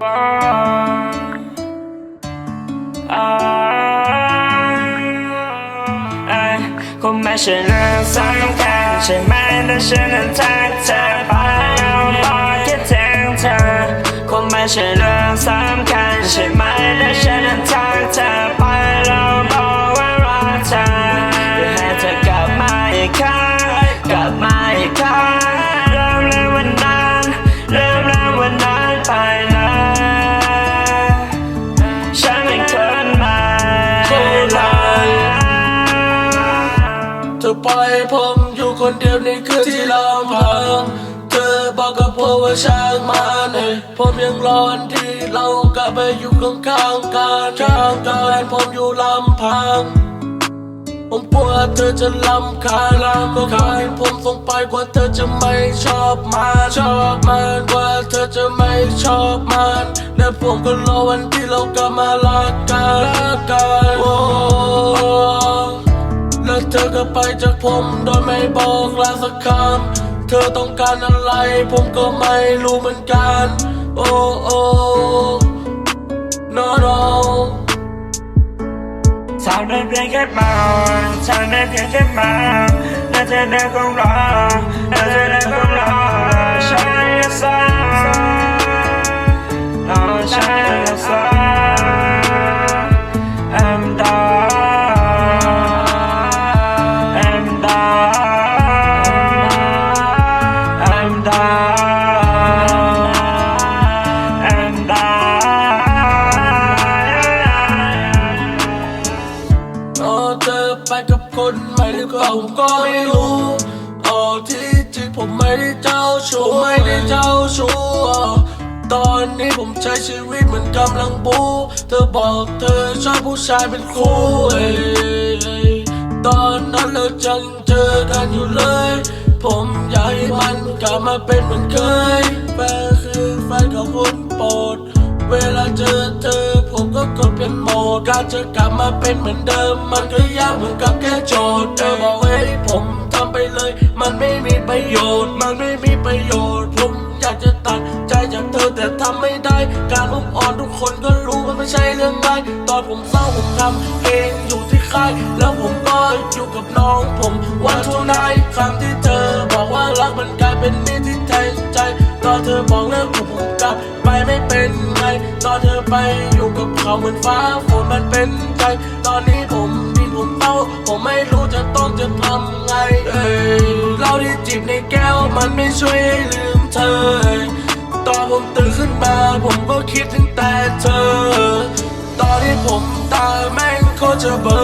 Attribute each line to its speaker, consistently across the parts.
Speaker 1: คงไม่ใช่เรื่องสำคัญใช่ไหมแต่ฉันนั้นทักเธอไปเอาบอกคิดถึงเธอคงไม่ใช่เรื่องสำคัญใช่ไหมแต่ฉันนั้นทัก อปล่อย
Speaker 2: ผมอยู่คนเดียวในคืนที่ลำพัง เธอบอกกับผมว่าช่างมันเอผมยังร้อนที่เรากลับไปอยู่ข้างๆกันข้างกันผมอยู่ลำพังผมกลัวเธอจะลำคาญก็คอยผมส่งไปกว่าเธอจะไม่ชอบมันชอบมันกว่าเธอจะไม่ชอบมันและผมก็รอวันที่เรากลับมารักกันรักกันโอ้ เธอก็ไปจากผมโดยไม่บอกลาสักคำ เธอต้องการอะไร ผมก็ไม่รู้เหมือนกัน โอ้โอ้ no no
Speaker 1: ทำได้เพียงแค่มาทำได้เพียงแค่มาและเธอเดินคงรอและเธอเดินคงรอฉันจะส อ๋
Speaker 2: อเธอไปกับคนใหม่หรือเปล่าผมก็ไม่รู้อ๋อที่จริงผมไม่ได้เจ้าชู้ไม่ได้เจ้าชู้ตอนนี้ผมใช้ชีวิตเหมือนกำลังบูเธอบอกเธอชอบผู้ชายเป็นคู่เอ้ตอนนั้นเราจังเจอกันอยู่เลย ผมอยากให้มันกลับมาเป็นเหมือนเคยแฟนคือแฟนของคนโปรด เวลาเจอ ก็เป็นโหมดการจะกลับมาเป็นเหมือนเดิม มันก็ยากเหมือนกับแค่โจทย์เธอบอกให้ผมทำไปเลย มันไม่มีประโยชน์ มันไม่มีประโยชน์ผมอยากจะตัดใจจากเธอแต่ทำไม่ได้ การมุกอ่อนทุกคนก็รู้มันไม่ใช่เรื่องง่ายตอนผมเศร้าผมทำเองอยู่ที่ค่ายแล้วผมก็อยู่กับน้องผมวันทุนายคำที่เธอบอกว่ารักมันกลายเป็นมิตรที่แทงใจ ตอนเธอบอกเลิกผมกลับไปไม่เป็นไงตอนเธอไปอยู่กับเขาเหมือนฟ้าฝนมันเป็นใจ ตอนนี้ผมดินผมเต้า ผมไม่รู้จะต้องจะทำไงเอ้ยเหล้าที่จิบในแก้วมันไม่ช่วยให้ลืมเธอ ตอนผมตื่นขึ้นมาผมก็คิดถึงแต่เธอ ตอนที่ผมตาแม่งโคตรจะเบลอ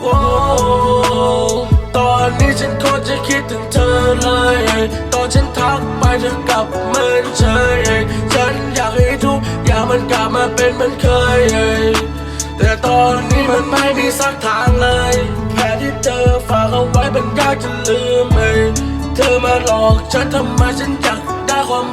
Speaker 2: โอ้ตอนนี้ฉันคตรจะคิดถึงเธอเลย ฉันทักไปเธอกลับเหมือนเฉยฉันอยากให้ทุกอย่างมันกลับมาเป็นเหมือนเคย แต่ตอนนี้มันไม่มีสักทางเลยแผลที่เจอฝากเอาไว้มันยากจะลืมเองเธอมาหลอกฉันทำไมฉันอยากได้ความ